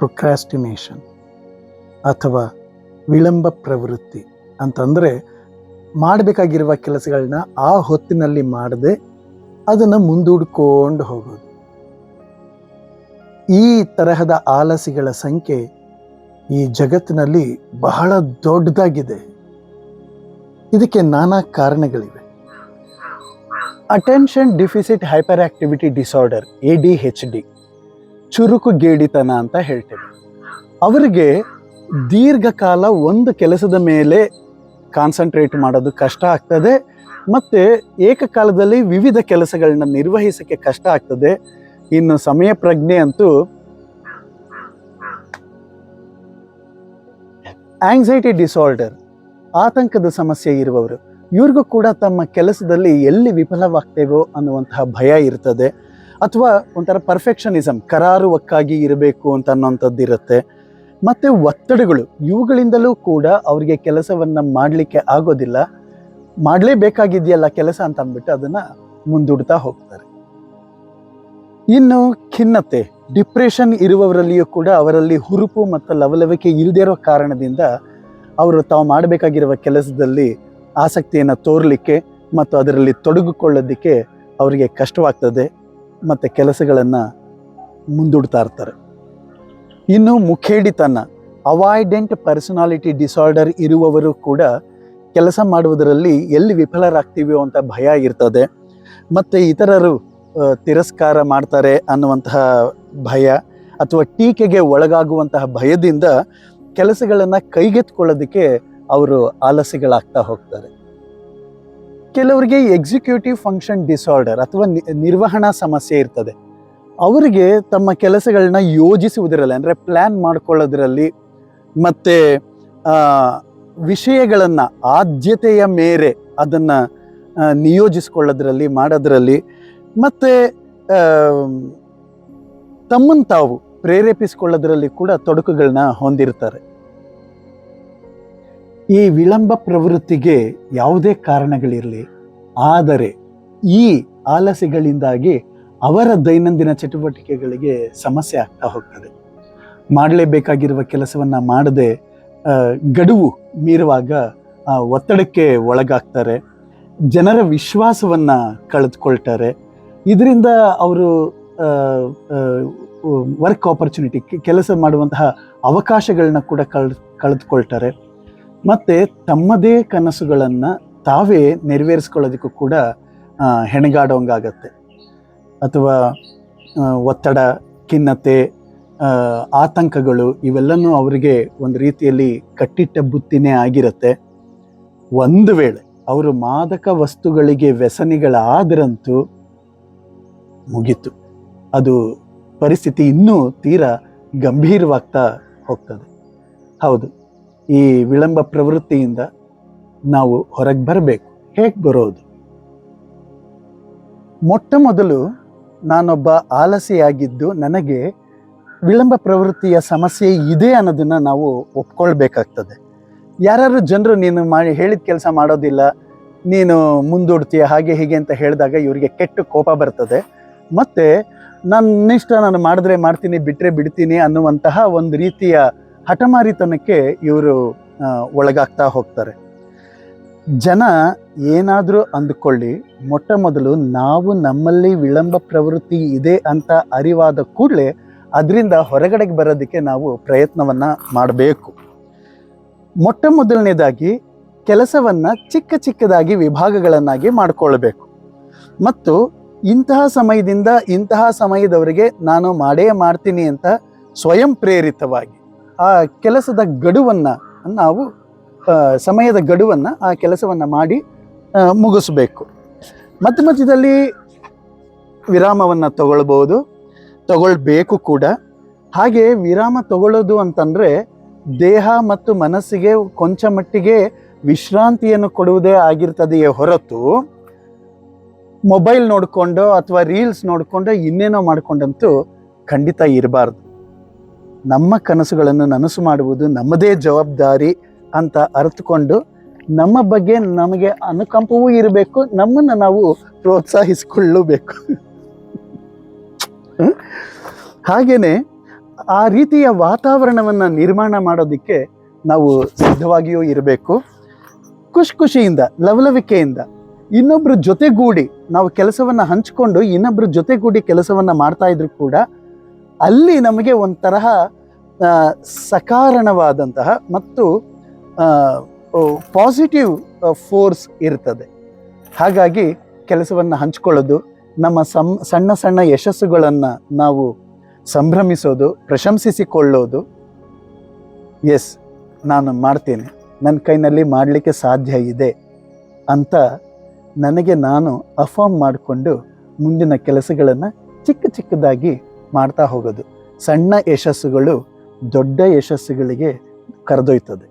Procrastination ಅಥವಾ ವಿಳಂಬ ಪ್ರವೃತ್ತಿ ಅಂತಂದರೆ ಮಾಡಬೇಕಾಗಿರುವ ಕೆಲಸಗಳನ್ನ ಆ ಹೊತ್ತಿನಲ್ಲಿ ಮಾಡದೆ ಅದನ್ನು ಮುಂದೂಡ್ಕೊಂಡು ಹೋಗೋದು. ಈ ತರಹದ ಆಲಸಿಗಳ ಸಂಖ್ಯೆ ಈ ಜಗತ್ತಿನಲ್ಲಿ ಬಹಳ ದೊಡ್ಡದಾಗಿದೆ. ಇದಕ್ಕೆ ನಾನಾ ಕಾರಣಗಳಿವೆ. Attention deficit hyperactivity disorder A D H D ಚುರುಕು ಗೇಡಿತನ ಅಂತ ಹೇಳ್ತೇವೆ ಅವರಿಗೆ ದೀರ್ಘಕಾಲ ಒಂದು ಕೆಲಸದ ಮೇಲೆ ಕಾನ್ಸಂಟ್ರೇಟ್ ಮಾಡೋದು ಕಷ್ಟ ಆಗ್ತದೆ, ಮತ್ತು ಏಕಕಾಲದಲ್ಲಿ ವಿವಿಧ ಕೆಲಸಗಳನ್ನ ನಿರ್ವಹಿಸಕ್ಕೆ ಕಷ್ಟ ಆಗ್ತದೆ. ಇನ್ನು ಸಮಯ ಪ್ರಜ್ಞೆ ಅಂತೂ ಆಂಗ್ಸೈಟಿ ಡಿಸಾರ್ಡರ್ ಆತಂಕದ ಸಮಸ್ಯೆ ಇರುವವರು, ಇವ್ರಿಗೂ ಕೂಡ ತಮ್ಮ ಕೆಲಸದಲ್ಲಿ ಎಲ್ಲಿ ವಿಫಲವಾಗ್ತೇವೋ ಅನ್ನುವಂತಹ ಭಯ ಇರ್ತದೆ. ಅಥವಾ ಒಂಥರ ಪರ್ಫೆಕ್ಷನಿಸಮ್ ಕರಾರುವಕ್ಕಾಗಿ ಇರಬೇಕು ಅಂತ ಅನ್ನೋಂಥದ್ದು ಇರುತ್ತೆ. ಮತ್ತು ಒತ್ತಡಗಳು, ಇವುಗಳಿಂದಲೂ ಕೂಡ ಅವರಿಗೆ ಕೆಲಸವನ್ನು ಮಾಡಲಿಕ್ಕೆ ಆಗೋದಿಲ್ಲ. ಮಾಡಲೇಬೇಕಾಗಿದೆಯಲ್ಲ ಕೆಲಸ ಅಂತ ಅಂದ್ಬಿಟ್ಟು ಅದನ್ನು ಮುಂದೂಡ್ತಾ ಹೋಗ್ತಾರೆ. ಇನ್ನು ಖಿನ್ನತೆ, ಡಿಪ್ರೆಷನ್ ಇರುವವರಲ್ಲಿಯೂ ಕೂಡ ಅವರಲ್ಲಿ ಹುರುಪು ಮತ್ತು ಲವಲವಿಕೆ ಇಲ್ಲದೇ ಇರೋ ಕಾರಣದಿಂದ ಅವರು ತಾವು ಮಾಡಬೇಕಾಗಿರುವ ಕೆಲಸದಲ್ಲಿ ಆಸಕ್ತಿಯನ್ನು ತೋರಲಿಕ್ಕೆ ಮತ್ತು ಅದರಲ್ಲಿ ತೊಡಗಿಕೊಳ್ಳೋದಕ್ಕೆ ಅವರಿಗೆ ಕಷ್ಟವಾಗ್ತದೆ. ಮತ್ತು ಕೆಲಸಗಳನ್ನು ಮುಂದೂಡ್ತಾ ಇರ್ತಾರೆ. ಇನ್ನು ಮುಖೇಡಿತನ ಅವಾಯ್ಡೆಂಟ್ ಪರ್ಸನಾಲಿಟಿ ಡಿಸಾರ್ಡರ್ ಇರುವವರು ಕೂಡ ಕೆಲಸ ಮಾಡುವುದರಲ್ಲಿ ಎಲ್ಲಿ ವಿಫಲರಾಗ್ತೀವೋ ಅಂತ ಭಯ ಇರ್ತದೆ. ಮತ್ತು ಇತರರು ತಿರಸ್ಕಾರ ಮಾಡ್ತಾರೆ ಅನ್ನುವಂತಹ ಭಯ ಅಥವಾ ಟೀಕೆಗೆ ಒಳಗಾಗುವಂತಹ ಭಯದಿಂದ ಕೆಲಸಗಳನ್ನು ಕೈಗೆತ್ಕೊಳ್ಳೋದಕ್ಕೆ ಅವರು ಆಲಸಿಗಳಾಗ್ತಾ ಹೋಗ್ತಾರೆ. ಕೆಲವರಿಗೆ ಎಕ್ಸಿಕ್ಯೂಟಿವ್ ಫಂಕ್ಷನ್ ಡಿಸಾರ್ಡರ್ ಅಥವಾ ನಿರ್ವಹಣಾ ಸಮಸ್ಯೆ ಇರ್ತದೆ. ಅವರಿಗೆ ತಮ್ಮ ಕೆಲಸಗಳನ್ನ ಯೋಜಿಸುವುದರಲ್ಲಿ ಅಂದರೆ ಪ್ಲ್ಯಾನ್ ಮಾಡ್ಕೊಳ್ಳೋದ್ರಲ್ಲಿ ಮತ್ತು ವಿಷಯಗಳನ್ನು ಆದ್ಯತೆಯ ಮೇರೆ ಅದನ್ನು ನಿಯೋಜಿಸ್ಕೊಳ್ಳೋದ್ರಲ್ಲಿ ಮಾಡೋದ್ರಲ್ಲಿ ಮತ್ತು ತಮ್ಮನ್ನು ತಾವು ಪ್ರೇರೇಪಿಸ್ಕೊಳ್ಳೋದ್ರಲ್ಲಿ ಕೂಡ ತೊಡಕುಗಳನ್ನ ಹೊಂದಿರ್ತಾರೆ. ಈ ವಿಳಂಬ ಪ್ರವೃತ್ತಿಗೆ ಯಾವುದೇ ಕಾರಣಗಳಿರಲಿ, ಆದರೆ ಈ ಆಲಸಿಗಳಿಂದಾಗಿ ಅವರ ದೈನಂದಿನ ಚಟುವಟಿಕೆಗಳಿಗೆ ಸಮಸ್ಯೆ ಆಗ್ತಾ ಹೋಗ್ತದೆ. ಮಾಡಲೇಬೇಕಾಗಿರುವ ಕೆಲಸವನ್ನು ಮಾಡದೆ ಗಡುವು ಮೀರುವಾಗ ಒತ್ತಡಕ್ಕೆ ಒಳಗಾಗ್ತಾರೆ. ಜನರ ವಿಶ್ವಾಸವನ್ನು ಕಳೆದುಕೊಳ್ತಾರೆ. ಇದರಿಂದ ಅವರು ವರ್ಕ್ ಆಪರ್ಚುನಿಟಿ ಕೆಲಸ ಮಾಡುವಂತಹ ಅವಕಾಶಗಳನ್ನ ಕೂಡ ಕಳ್ ಕಳೆದುಕೊಳ್ತಾರೆ. ಮತ್ತೆ ತಮ್ಮದೇ ಕನಸುಗಳನ್ನು ತಾವೇ ನೆರವೇರಿಸ್ಕೊಳ್ಳೋದಕ್ಕೂ ಕೂಡ ಹೆಣಗಾಡೋಂಗಾಗತ್ತೆ. ಅಥವಾ ಒತ್ತಡ, ಖಿನ್ನತೆ ಆತಂಕಗಳು ಇವೆಲ್ಲನೂ ಅವರಿಗೆ ಒಂದು ರೀತಿಯಲ್ಲಿ ಕಟ್ಟಿಟ್ಟ ಬುತ್ತಿನೇ ಆಗಿರುತ್ತೆ. ಒಂದು ವೇಳೆ ಅವರು ಮಾದಕ ವಸ್ತುಗಳಿಗೆ ವ್ಯಸನಿಗಳಾದರಂತೂ ಮುಗೀತು. ಅದು ಪರಿಸ್ಥಿತಿ ಇನ್ನೂ ತೀರಾ ಗಂಭೀರವಾಗ್ತಾ ಹೋಗ್ತದೆ. ಹೌದು. ಈ ವಿಳಂಬ ಪ್ರವೃತ್ತಿಯಿಂದ ನಾವು ಹೊರಗೆ ಬರಬೇಕು. ಹೇಗೆ ಬರೋದು? ಮೊಟ್ಟ ಮೊದಲು ನಾನೊಬ್ಬ ಆಲಸಿಯಾಗಿದ್ದು ನನಗೆ ವಿಳಂಬ ಪ್ರವೃತ್ತಿಯ ಸಮಸ್ಯೆ ಇದೆ ಅನ್ನೋದನ್ನು ನಾವು ಒಪ್ಕೊಳ್ಬೇಕಾಗ್ತದೆ. ಯಾರು ಜನರು ನೀನು ಮಾಡಿ ಹೇಳಿದ ಕೆಲಸ ಮಾಡೋದಿಲ್ಲ, ನೀನು ಮುಂದೂಡ್ತೀಯ, ಹಾಗೆ ಹೀಗೆ ಅಂತ ಹೇಳಿದಾಗ ಇವರಿಗೆ ಕೆಟ್ಟ ಕೋಪ ಬರ್ತದೆ. ಮತ್ತೆ ನನ್ನಿಷ್ಟ ನಾನು ಮಾಡಿದ್ರೆ ಮಾಡ್ತೀನಿ ಬಿಟ್ಟರೆ ಬಿಡ್ತೀನಿ ಅನ್ನುವಂತಹ ಒಂದು ರೀತಿಯ ಹಠಮಾರಿತನಕ್ಕೆ ಇವರು ಒಳಗಾಗ್ತಾ ಹೋಗ್ತಾರೆ. ಜನ ಏನಾದರೂ ಅಂದುಕೊಳ್ಳಿ, ಮೊಟ್ಟ ಮೊದಲು ನಾವು ನಮ್ಮಲ್ಲಿ ವಿಳಂಬ ಪ್ರವೃತ್ತಿ ಇದೆ ಅಂತ ಅರಿವಾದ ಕೂಡಲೇ ಅದರಿಂದ ಹೊರಗಡೆಗೆ ಬರೋದಕ್ಕೆ ನಾವು ಪ್ರಯತ್ನವನ್ನು ಮಾಡಬೇಕು. ಮೊಟ್ಟ ಮೊದಲನೇದಾಗಿ ಕೆಲಸವನ್ನು ಚಿಕ್ಕ ಚಿಕ್ಕದಾಗಿ ವಿಭಾಗಗಳನ್ನಾಗಿ ಮಾಡಿಕೊಳ್ಬೇಕು. ಮತ್ತು ಇಂತಹ ಸಮಯದಿಂದ ಇಂತಹ ಸಮಯದವರೆಗೆ ನಾನು ಮಾಡೇ ಮಾಡ್ತೀನಿ ಅಂತ ಸ್ವಯಂ ಪ್ರೇರಿತವಾಗಿ ಆ ಕೆಲಸದ ಗಡುವನ್ನ ನಾವು ಸಮಯದ ಗಡುವನ್ನ ಆ ಕೆಲಸವನ್ನ ಮಾಡಿ ಮುಗಿಸ್ಬೇಕು. ಮಧ್ಯ ಮಧ್ಯದಲ್ಲಿ ವಿರಾಮವನ್ನ ತಗೊಳ್ಬೋದು, ತಗೊಳ್ಬೇಕು ಕೂಡ. ಹಾಗೆ ವಿರಾಮ ತಗೊಳ್ಳೋದು ಅಂತಂದ್ರೆ ದೇಹ ಮತ್ತು ಮನಸ್ಸಿಗೆ ಕೊಂಚ ಮಟ್ಟಿಗೆ ವಿಶ್ರಾಂತಿಯನ್ನು ಕೊಡುವುದೇ ಆಗಿರ್ತದೆಯೇ ಹೊರತು, ಮೊಬೈಲ್ ನೋಡಿಕೊಂಡು ಅಥವಾ ರೀಲ್ಸ್ ನೋಡಿಕೊಂಡು ಇನ್ನೇನೋ ಮಾಡಿಕೊಂಡಂತೂ ಖಂಡಿತ ಇರಬಾರ್ದು. ನಮ್ಮ ಕನಸುಗಳನ್ನು ನನಸು ಮಾಡುವುದು ನಮ್ಮದೇ ಜವಾಬ್ದಾರಿ ಅಂತ ಅರಿತುಕೊಂಡು ನಮ್ಮ ಬಗ್ಗೆ ನಮಗೆ ಅನುಕಂಪವೂ ಇರಬೇಕು, ನಮ್ಮನ್ನು ನಾವು ಪ್ರೋತ್ಸಾಹಿಸಿಕೊಳ್ಳಬೇಕು. ಹಾಗೆಯೇ ಆ ರೀತಿಯ ವಾತಾವರಣವನ್ನು ನಿರ್ಮಾಣ ಮಾಡೋದಕ್ಕೆ ನಾವು ಸಿದ್ಧವಾಗಿಯೂ ಇರಬೇಕು. ಖುಷಿ ಖುಷಿಯಿಂದ ಲವಲವಿಕೆಯಿಂದ ಇನ್ನೊಬ್ಬರ ಜೊತೆಗೂಡಿ ನಾವು ಕೆಲಸವನ್ನು ಹಂಚಿಕೊಂಡು ಇನ್ನೊಬ್ಬರ ಜೊತೆಗೂಡಿ ಕೆಲಸವನ್ನು ಮಾಡ್ತಾ ಇದ್ರು ಕೂಡ ಅಲ್ಲಿ ನಮಗೆ ಆ, ಸಕಾರಣವಾದಂತಹ ಮತ್ತು ಪಾಸಿಟಿವ್ ಫೋರ್ಸ್ ಇರ್ತದೆ. ಹಾಗಾಗಿ ಕೆಲಸವನ್ನು ಹಂಚ್ಕೊಳ್ಳೋದು ನಮ್ಮ ಸಂ ಸಣ್ಣ ಸಣ್ಣ ಯಶಸ್ಸುಗಳನ್ನು ನಾವು ಸಂಭ್ರಮಿಸೋದು ಪ್ರಶಂಸಿಸಿಕೊಳ್ಳೋದು. ಎಸ್ ನಾನು ಮಾಡ್ತೇನೆ. ನನ್ನ ಕೈನಲ್ಲಿ ಮಾಡಲಿಕ್ಕೆ ಸಾಧ್ಯ ಇದೆ ಅಂತ ನನಗೆ ನಾನು ಅಫರ್ಮ್ ಮಾಡಿಕೊಂಡು ಮುಂದಿನ ಕೆಲಸಗಳನ್ನು ಚಿಕ್ಕ ಚಿಕ್ಕದಾಗಿ ಮಾಡ್ತಾ ಹೋಗೋದು. ಸಣ್ಣ ಯಶಸ್ಸುಗಳು ದೊಡ್ಡ ಯಶಸ್ಸುಗಳಿಗೆ ಕರೆದೊಯ್ತದೆ.